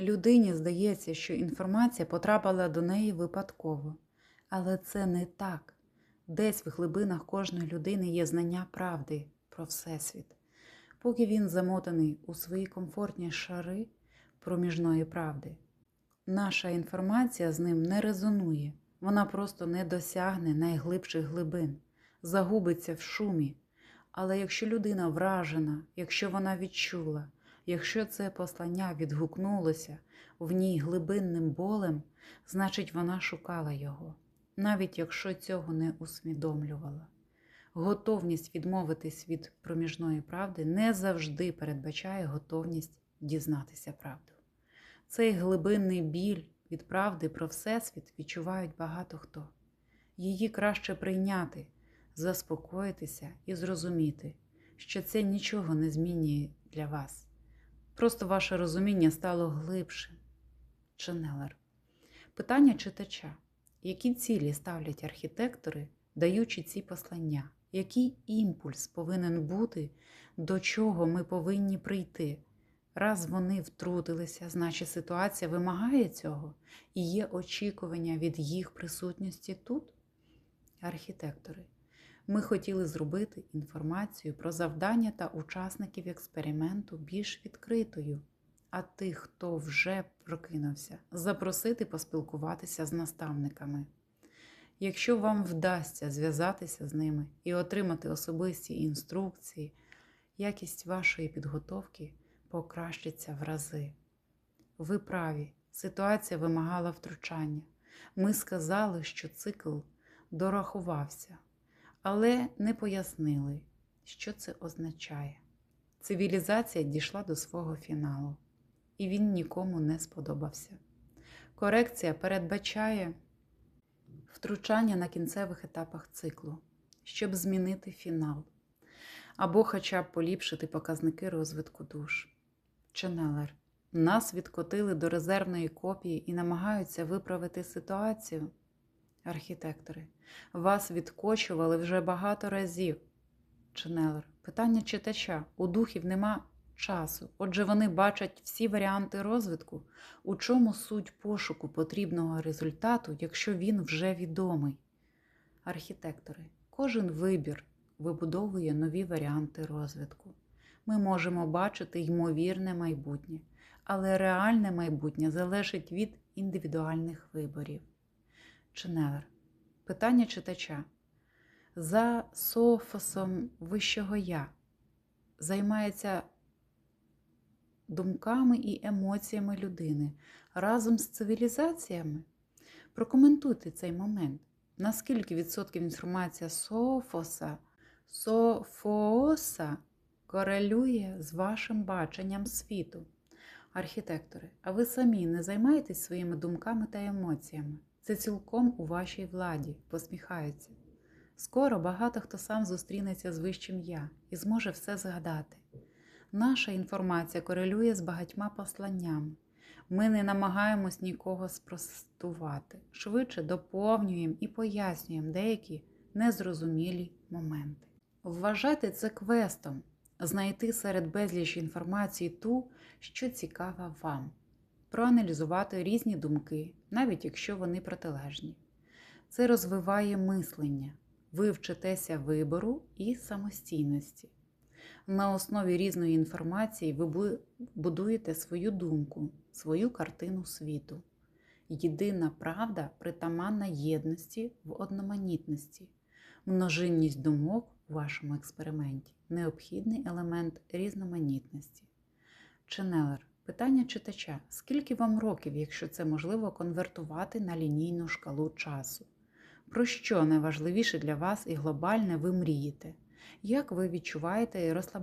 Людині здається, що інформація потрапила до неї випадково. Але це не так. Десь в глибинах кожної людини є знання правди про Всесвіт. Поки він замотаний у свої комфортні шари проміжної правди, наша інформація з ним не резонує, вона просто не досягне найглибших глибин, загубиться в шумі. Але якщо людина вражена, якщо вона відчула, якщо це послання відгукнулося в ній глибинним болем, значить вона шукала його, навіть якщо цього не усвідомлювала. Готовність відмовитись від проміжної правди не завжди передбачає готовність дізнатися правду. Цей глибинний біль від правди про Всесвіт відчувають багато хто. Її краще прийняти, заспокоїтися і зрозуміти, що це нічого не змінює для вас. Просто ваше розуміння стало глибшим. Ченнелер. Питання читача. Які цілі ставлять архітектори, даючи ці послання? Який імпульс повинен бути, до чого ми повинні прийти? Раз вони втрутилися, значить ситуація вимагає цього і є очікування від їх присутності тут? Архітектори. Ми хотіли зробити інформацію про завдання та учасників експерименту більш відкритою, а тих, хто вже прокинувся, запросити поспілкуватися з наставниками. Якщо вам вдасться зв'язатися з ними і отримати особисті інструкції, якість вашої підготовки покращиться в рази. Ви праві, ситуація вимагала втручання. Ми сказали, що цикл дорахувався, але не пояснили, що це означає. Цивілізація дійшла до свого фіналу, і він нікому не сподобався. Корекція передбачає втручання на кінцевих етапах циклу, щоб змінити фінал, або хоча б поліпшити показники розвитку душ. Ченнелер. Нас відкотили до резервної копії і намагаються виправити ситуацію. Архітектори. Вас відкочували вже багато разів. Ченнелер. Питання читача. У духів нема часу. Отже, вони бачать всі варіанти розвитку. У чому суть пошуку потрібного результату, якщо він вже відомий? Архітектори. Кожен вибір вибудовує нові варіанти розвитку. Ми можемо бачити ймовірне майбутнє, але реальне майбутнє залежить від індивідуальних виборів. Ченелер. Питання читача. За софосом вищого я займається думками і емоціями людини разом з цивілізаціями. Прокоментуйте цей момент. Наскільки відсотків інформація софоса, софооса корелює з вашим баченням світу? Архітектори, а ви самі не займаєтесь своїми думками та емоціями? Це цілком у вашій владі, посміхаються. Скоро багато хто сам зустрінеться з вищим я і зможе все згадати. Наша інформація корелює з багатьма посланнями. Ми не намагаємось нікого спростувати, швидше доповнюємо і пояснюємо деякі незрозумілі моменти. Вважайте це квестом, знайти серед безліч інформації ту, що цікава вам, проаналізувати різні думки, навіть якщо вони протилежні. Це розвиває мислення, ви вчитеся вибору і самостійності. На основі різної інформації ви будуєте свою думку, свою картину світу. Єдина правда притаманна єдності в одноманітності, множинність думок у вашому експерименті необхідний елемент різноманітності. Ченелер. Питання читача: скільки вам років, якщо це можливо конвертувати на лінійну шкалу часу? Про що найважливіше для вас і глобальне ви мрієте? Як ви відчуваєте і розслабляєте?